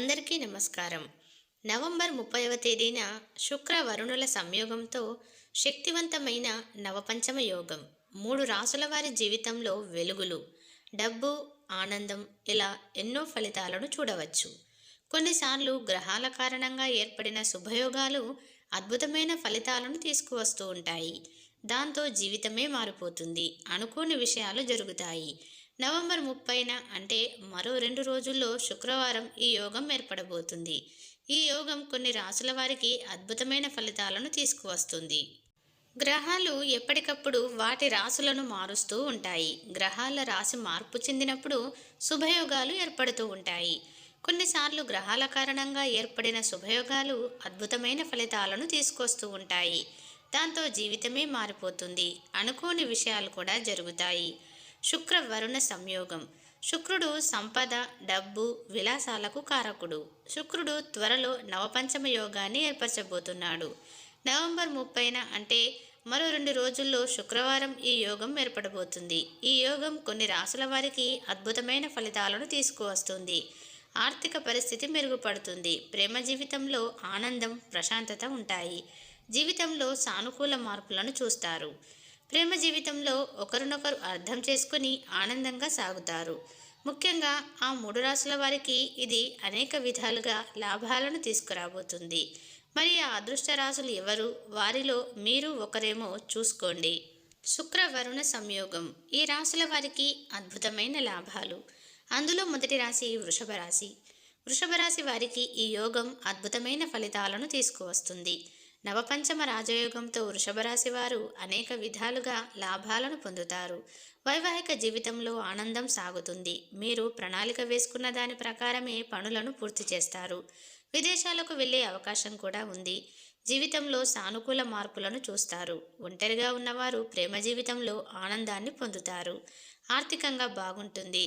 అందరికీ నమస్కారం. నవంబర్ ముప్పైవ తేదీన శుక్ర వరుణుల సంయోగంతో శక్తివంతమైన నవపంచమ యోగం. మూడు రాసుల వారి జీవితంలో వెలుగులు డబ్బు ఆనందం ఇలా ఎన్నో ఫలితాలను చూడవచ్చు. కొన్నిసార్లు గ్రహాల కారణంగా ఏర్పడిన శుభయోగాలు అద్భుతమైన ఫలితాలను తీసుకువస్తూ ఉంటాయి. దాంతో జీవితమే మారిపోతుంది అనుకోని విషయాలు జరుగుతాయి. నవంబర్ ముప్పైన అంటే మరో రెండు రోజుల్లో శుక్రవారం ఈ యోగం ఏర్పడబోతుంది. ఈ యోగం కొన్ని రాసుల వారికి అద్భుతమైన ఫలితాలను తీసుకువస్తుంది. గ్రహాలు ఎప్పటికప్పుడు వాటి రాసులను మారుస్తూ ఉంటాయి. గ్రహాల రాశి మార్పు చెందినప్పుడు శుభయోగాలు ఏర్పడుతూ ఉంటాయి. కొన్నిసార్లు గ్రహాల కారణంగా ఏర్పడిన శుభయోగాలు అద్భుతమైన ఫలితాలను తీసుకొస్తూ ఉంటాయి. దాంతో జీవితమే మారిపోతుంది. అనుకోని విషయాలు కూడా జరుగుతాయి. శుక్ర వరుణ సంయోగం. శుక్రుడు సంపద డబ్బు విలాసాలకు కారకుడు. శుక్రుడు త్వరలో నవపంచమ యోగాన్ని ఏర్పరచబోతున్నాడు. నవంబర్ ముప్పైన అంటే మరో రెండు రోజుల్లో శుక్రవారం ఈ యోగం ఏర్పడబోతుంది. ఈ యోగం కొన్ని రాసుల వారికి అద్భుతమైన ఫలితాలను తీసుకువస్తుంది. ఆర్థిక పరిస్థితి మెరుగుపడుతుంది. ప్రేమ జీవితంలో ఆనందం ప్రశాంతత ఉంటాయి. జీవితంలో సానుకూల మార్పులను చూస్తారు. ప్రేమ జీవితంలో ఒకరినొకరు అర్థం చేసుకుని ఆనందంగా సాగుతారు. ముఖ్యంగా ఆ మూడు రాసుల వారికి ఇది అనేక విధాలుగా లాభాలను తీసుకురాబోతుంది. మరి ఆ అదృష్ట రాసులు ఎవరు? వారిలో మీరు ఒకరేమో చూసుకోండి. శుక్ర వరుణ సంయోగం. ఈ రాశుల వారికి అద్భుతమైన లాభాలు. అందులో మొదటి రాశి వృషభ రాశి. వృషభ రాశి వారికి ఈ యోగం అద్భుతమైన ఫలితాలను తీసుకువస్తుంది. నవపంచమ రాజయోగంతో వృషభ రాశి వారు అనేక విధాలుగా లాభాలను పొందుతారు. వైవాహిక జీవితంలో ఆనందం సాగుతుంది. మీరు ప్రణాళిక వేసుకున్న దాని ప్రకారమే పనులను పూర్తి చేస్తారు. విదేశాలకు వెళ్ళే అవకాశం కూడా ఉంది. జీవితంలో సానుకూల మార్పులను చూస్తారు. ఒంటరిగా ఉన్నవారు ప్రేమ జీవితంలో ఆనందాన్ని పొందుతారు. ఆర్థికంగా బాగుంటుంది.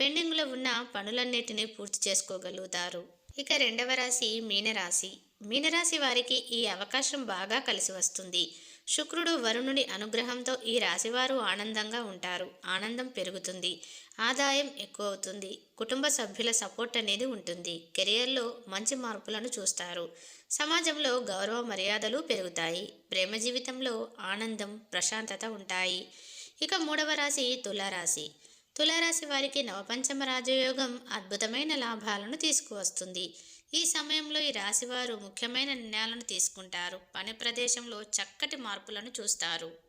పెండింగ్లో ఉన్న పనులన్నిటినీ పూర్తి చేసుకోగలుగుతారు. ఇక రెండవ రాశి మీనరాశి. మీనరాశి వారికి ఈ అవకాశం బాగా కలిసి వస్తుంది. శుక్రుడు వరుణుడి అనుగ్రహంతో ఈ రాశివారు ఆనందంగా ఉంటారు. ఆనందం పెరుగుతుంది. ఆదాయం ఎక్కువ అవుతుంది కుటుంబ సభ్యుల సపోర్ట్ అనేది ఉంటుంది. కెరియర్లో మంచి మార్పులను చూస్తారు. సమాజంలో గౌరవ మర్యాదలు పెరుగుతాయి. ప్రేమ జీవితంలో ఆనందం ప్రశాంతత ఉంటాయి. ఇక మూడవ రాశి తులారాశి. తులారాశి వారికి నవపంచమ రాజయోగం అద్భుతమైన లాభాలను తీసుకువస్తుంది. ఈ సమయంలో ఈ రాశివారు ముఖ్యమైన నిర్ణయాలను తీసుకుంటారు. పని ప్రదేశంలో చక్కటి మార్పులను చూస్తారు.